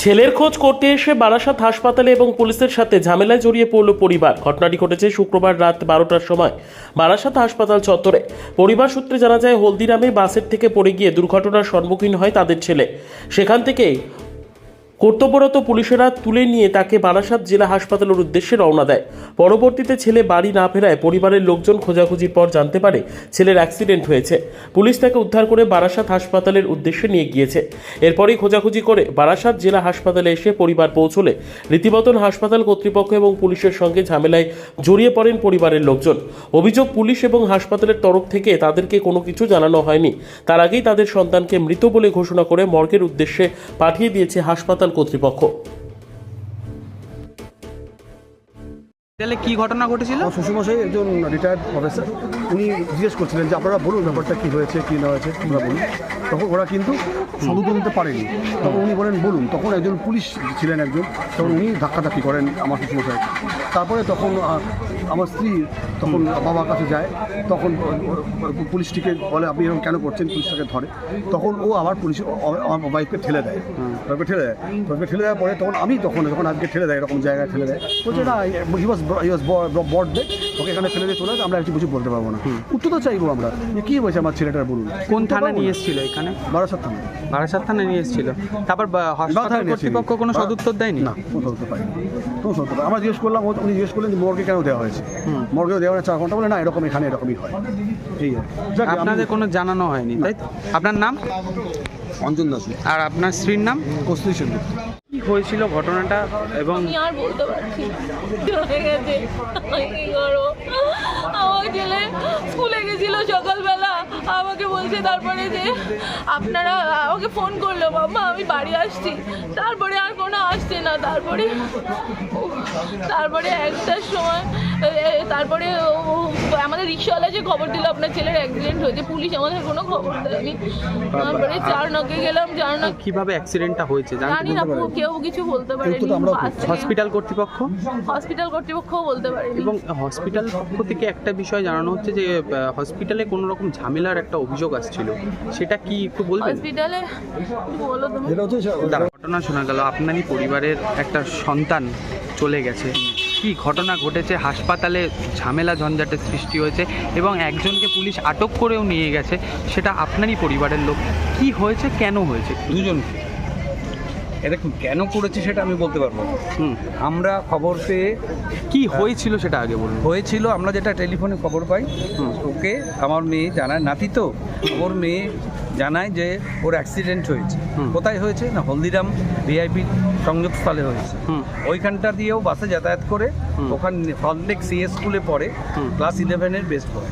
ছেলের খোঁজ করতে এসে বারাসাত হাসপাতালে এবং পুলিশের সাথে ঝামেলায় জড়িয়ে পড়ল পরিবার। ঘটনাটি ঘটেছে শুক্রবার রাত বারোটার সময় বারাসাত হাসপাতাল চত্বরে। পরিবার সূত্রে জানা যায়, হলদিরামে বাসের থেকে পড়ে গিয়ে দুর্ঘটনার সম্মুখীন হয় তাদের ছেলে। সেখান থেকে কর্তব্যরত পুলিশেরা তুলে নিয়ে তাকে বারাসাত জেলা হাসপাতালের উদ্দেশ্যে রওনা দেয়। পরবর্তীতে ছেলে বাড়ি না ফেরায় পরিবারের লোকজন খোঁজাখুঁজির পর জানতে পারে ছেলের অ্যাক্সিডেন্ট হয়েছে। পুলিশ তাকে উদ্ধার করে বারাসাত হাসপাতালের উদ্দেশ্যে নিয়ে গিয়েছে। এরপরই খোঁজাখুঁজি করে বারাসাত জেলা হাসপাতালে এসে পরিবার পৌঁছলে রীতিমতন হাসপাতাল কর্তৃপক্ষ এবং পুলিশের সঙ্গে ঝামেলায় জড়িয়ে পড়েন পরিবারের লোকজন। অভিযোগ পুলিশ এবং হাসপাতালের তরফ থেকে তাদেরকে কোনো কিছু জানানো হয়নি। তার আগেই তাদের সন্তানকে মৃত বলে ঘোষণা করে মর্গের উদ্দেশ্যে পাঠিয়ে দিয়েছে হাসপাতাল কর্তৃপক্ষ। তাহলে কি ঘটনা ঘটেছিল? আমার শ্বশুরমশাই একজন রিটায়ার্ড প্রফেসর উনি জিজ্ঞেস করছিলেন যে আপনারা বলুন ব্যাপারটা কী হয়েছে কী না হয়েছে তোমরা বলুন। তখন ওরা কিন্তু সদুত্তর দিতে পারেনি। তখন উনি বলেন বলুন। তখন একজন পুলিশ ছিলেন একজন তখন উনি ধাক্কাধাক্কি করেন আমার শ্বশুরমশাই তারপরে তখন আমার স্ত্রী তখন বাবার কাছে যায়। তখন পুলিশটিকে বলে আপনি এরকম কেন করছেন? পুলিশটাকে ধরে। তখন ও আবার পুলিশ আমার বাইককে ঠেলে দেয়। বাইককে ঠেলে দেয়। বাইককে ঠেলে দেওয়ার পরে তখন আমি তখন যখন আজকে ঠেলে দেয় এরকম জায়গায় ঠেলে দেয়। বলছে না হি ওয়াজ হি ওয়াজ বড ডে ওকে এখানে ফেলে দিয়ে চলে আমরা একটু কিছু বলতে পারব না। উত্তর তো চাইব আমরা যে কী হয়েছে আমার ছেলেটার বলুন? কোন থানা নিয়ে এসেছিল এখানে? বারাসাত থানা। বারাসাত থানা নিয়ে এসেছিল। তারপর হাসপাতাল নিয়ে কর্তৃপক্ষ। কোনো সদুত্তর দেয়নি? না কোনো সদুত্তর পাইনি কোনো সদুত্তর আমরা জিজ্ঞেস করলাম উনি জিজ্ঞেস করলেন যে মর্গে কেন দেওয়া হয়েছে? মর্গে দেওয়া হয়েছে চার ঘণ্টা বলে না এরকম এখানে এরকমই হয়। এই আর কি। যাক, আমি- আপনাদের কোনো জানানো হয়নি তাই তো? আপনার নাম? অঞ্জন দাস। আর আপনার স্ত্রীর নাম? কস্তুরী সেনগুপ্ত কি হয়েছিল ঘটনাটা এবং আমি আর বলতে পারছি না। চলে গেছে। কি করো। আমার ছেলে স্কুলে গেছিল সকালবেলা। আমাকে বলছে তারপরে যে আপনারা আমাকে ফোন করল, মাম্মা, আমি বাড়ি আসছি। তারপরে আর কোনো আসছে না। তারপরে তারপরে একটার সময় তারপরে ও- রিক্সাওয়ালা যে খবর দিল আপনার ছেলের অ্যাক্সিডেন্ট হয়েছে পুলিশ আমাদের কোনো খবর দেয়নি। তারপরে চার নকে গেলাম চার নক কীভাবে অ্যাক্সিডেন্টটা হয়েছে জানি না কেউ কিছু বলতে পারেনি হসপিটাল কর্তৃপক্ষ? হসপিটাল কর্তৃপক্ষও বলতে পারেনি। এবং হসপিটাল পক্ষ থেকে একটা বিষয় জানানো হচ্ছে যে হসপিটালে কোনো রকম ঝামেলার একটা অভিযোগ আসছিল। সেটা কি একটু বলবেন? হসপিটালে বলো তুমি ঘটনা শোনা গেল। আপনারই পরিবারের একটা সন্তান চলে গেছে। কি ঘটনা ঘটেছে হাসপাতালে ঝামেলা ঝঞ্ঝাটের সৃষ্টি হয়েছে এবং একজনকে পুলিশ আটক করেও নিয়ে গেছে সেটা আপনারই পরিবারের লোক। কি হয়েছে কেন হয়েছে? দুজনকে। দেখুন কেন করেছে সেটা আমি বলতে পারব না। হুম। আমরা খবর পেয়ে কি হয়েছিল সেটা আগে বলুন। হয়েছিল আমরা যেটা টেলিফোনে খবর পাই হুম। ওকে আমার মেয়ে জানায় নাতি তো ওর মেয়ে জানায় যে ওর অ্যাক্সিডেন্ট হয়েছে। কোথায় হয়েছে? না হলদিরাম ভিআইপি সংযোগস্থলে হয়েছে। হুম। ওইখানটা দিয়েও বাসে যাতায়াত করে। ওখানে ফলটেক সিএস স্কুলে পড়ে। ক্লাস ইলেভেনের বেস্ট পড়ে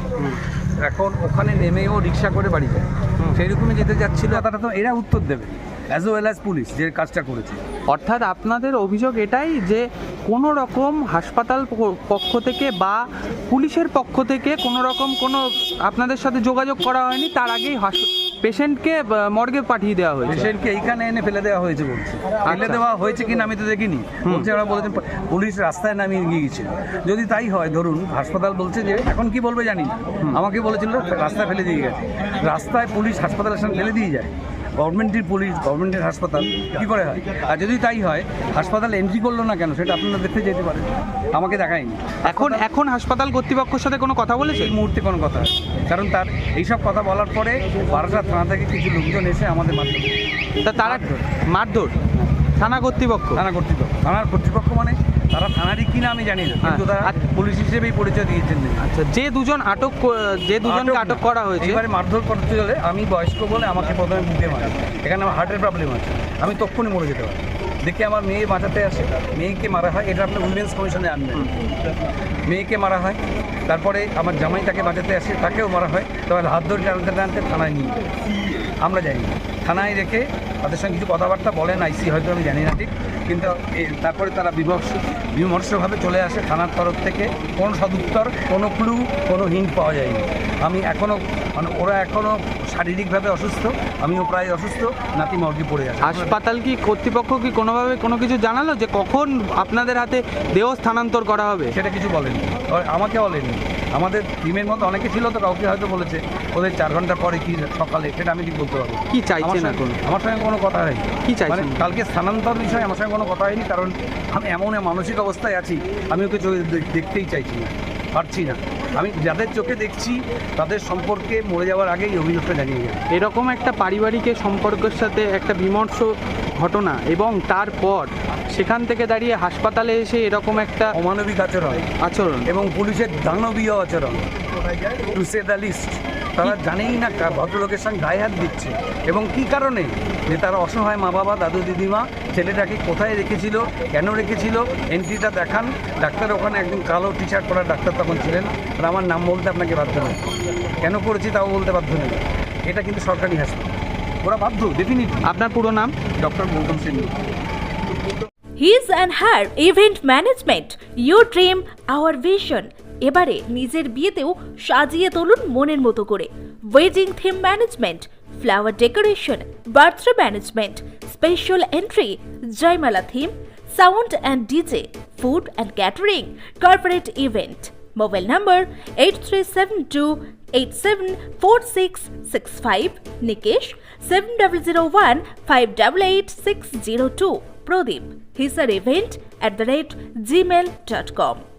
এখন ওখানে নেমেও রিক্সা করে বাড়ি যায়। হুম। সেই রকমই যেতে যাচ্ছিল তারা তো এরা উত্তর দেবে অ্যাজ ওয়েল অ্যাজ পুলিশ যে কাজটা করেছে। অর্থাৎ আপনাদের অভিযোগ এটাই যে কোনো রকম হাসপাতাল পক্ষ থেকে বা পুলিশের পক্ষ থেকে কোনো রকম কোনো আপনাদের সাথে যোগাযোগ করা হয়নি তার আগেই পেশেন্টকে মর্গে পাঠিয়ে দেওয়া হয়েছে। পেশেন্টকে এইখানে এনে ফেলে দেওয়া হয়েছে বলছে। ফেলে আচ্ছা। দেওয়া হয়েছে কিনা আমি তো দেখিনি। বলছে ওরা বলেছেন পুলিশ রাস্তায় নামিয়ে নিয়ে গিয়েছিল। যদি তাই হয় ধরুন হাসপাতাল বলছে যে এখন কি বলবে জানি না। আমাকে বলেছিল রাস্তায় ফেলে দিয়ে গেছে। রাস্তায় পুলিশ হাসপাতালের সামনে ফেলে দিয়ে যায়। গভর্নমেন্টের পুলিশ গভর্নমেন্টের হাসপাতাল কি করে হয়? আর যদি তাই হয় হাসপাতাল এন্ট্রি করল না কেন? সেটা আপনারা দেখতে যেতে পারেন। আমাকে দেখায়নি। এখন এখন হাসপাতাল কর্তৃপক্ষের সাথে কোনো কথা বলেছে? এই মুহূর্তে কোনো কথা কারণ তার এইসব কথা বলার পরে বারোটা থানা থেকে কিছু লোকজন এসে আমাদের মাধ্যমে তা তারা মারধর। থানা কর্তৃপক্ষ? থানা কর্তৃপক্ষ। থানার কর্তৃপক্ষ মানে তারা থানারই কিনা আমি জানি না কিন্তু তারা হ্যাঁ। পুলিশ হিসেবেই পরিচয় দিয়েছেন। আচ্ছা যে দুজন আটক ক- যে দুজনকে আটক করা হয়েছে। এবারে মারধর করতে গেলে আমি বয়স্ক বলে আমাকে প্রথমে বুকে মারে। এখানে আমার হার্টের প্রবলেম আছে। আমি তক্ষুনি মরে যেতে পারি। দেখে আমার মেয়ে বাঁচাতে আসে। মেয়েকে মারা হয় এটা আপনি উইমেন্স কমিশনে আনবেন মেয়েকে মারা হয় তারপরে আমার জামাই তাকে বাঁচাতে আসে তাকেও মারা হয়। তারপরে হাত ধরে টানতে টানতে থানায় নিয়ে আমরা যাই থানায় রেখে তাদের সঙ্গে কিছু কথাবার্তা বলেন আইসি হয়তো আমি জানি না ঠিক। কিন্তু তারপরে তারা বিমর্ষ বিমর্ষভাবে চলে আসে থানার তরফ থেকে। কোনো সদুত্তর কোনো ক্লু কোনো হিন্ট পাওয়া যায়নি। আমি এখনও মানে ওরা এখনও শারীরিকভাবে অসুস্থ আমিও প্রায় অসুস্থ নাতি মর্গে পড়ে আছে। হাসপাতাল কি কর্তৃপক্ষ কি কোনোভাবে কোনো কিছু জানালো যে কখন আপনাদের হাতে দেহ স্থানান্তর করা হবে? সেটা কিছু বলেনি। আমাকে বলেনি। আমাদের টিমের মধ্যে অনেকে ছিল তো কাউকে হয়তো বলেছে ওদের চার ঘণ্টা পরে কি সকালে? সেটা আমি ঠিক বলতে পারব কি চাইছেন আমার সঙ্গে- এখন? আমার সঙ্গে কোনো কথা হয়নি কি? মানে কালকে স্থানান্তর বিষয়ে আমার সঙ্গে কোনো কথা হয়নি কারণ আমি এমন মানসিক অবস্থায় আছি আমি ওকে চোখে দেখতেই চাইছি না পারছি না। আমি যাদের চোখে দেখছি তাদের সম্পর্কে মরে যাওয়ার আগেই অভিযোগটা জানিয়ে গেল এরকম একটা পারিবারিক সম্পর্কের সাথে একটা বিমর্ষ ঘটনা এবং তারপর সেখান থেকে দাঁড়িয়ে হাসপাতালে এসে এরকম একটা অমানবিক আচরণ। আচরণ। এবং পুলিশের দানবীয় আচরণ। টু সে দ্য লিস্ট তারা জানেই না ভদ্রলোকের সঙ্গে গায়ে হাত দিচ্ছে। এবং কি কারণে? যে তারা অসহায় মা বাবা দাদু দিদিমা ছেলেটাকে কোথায় রেখেছিল কেন রেখেছিল এন্ট্রিটা দেখান। ডাক্তার ওখানে একজন কালো টি শার্ট পরা ডাক্তার তখন ছিলেন। আর আমার নাম বলতে আপনাকে বাধ্য নেই। কেন করেছি তাও বলতে বাধ্য নেই। এটা কিন্তু সরকারি হাসপাতাল। ওরা বাধ্য ডেফিনিটলি আপনার পুরো নাম? Doctor Gautam Singh his and her event management your dream our vision এবারে নিজের বিয়েতেও সাজিয়ে তুলুন মনের মতো করে। Wedding theme management flower decoration birthday management special entry jaimala theme sound and DJ food and catering corporate event mobile number eight three seven two eight seven four six six five নিকেশ seven double zero one five double eight six zero two Pradip. His at event at the rate gmail.com.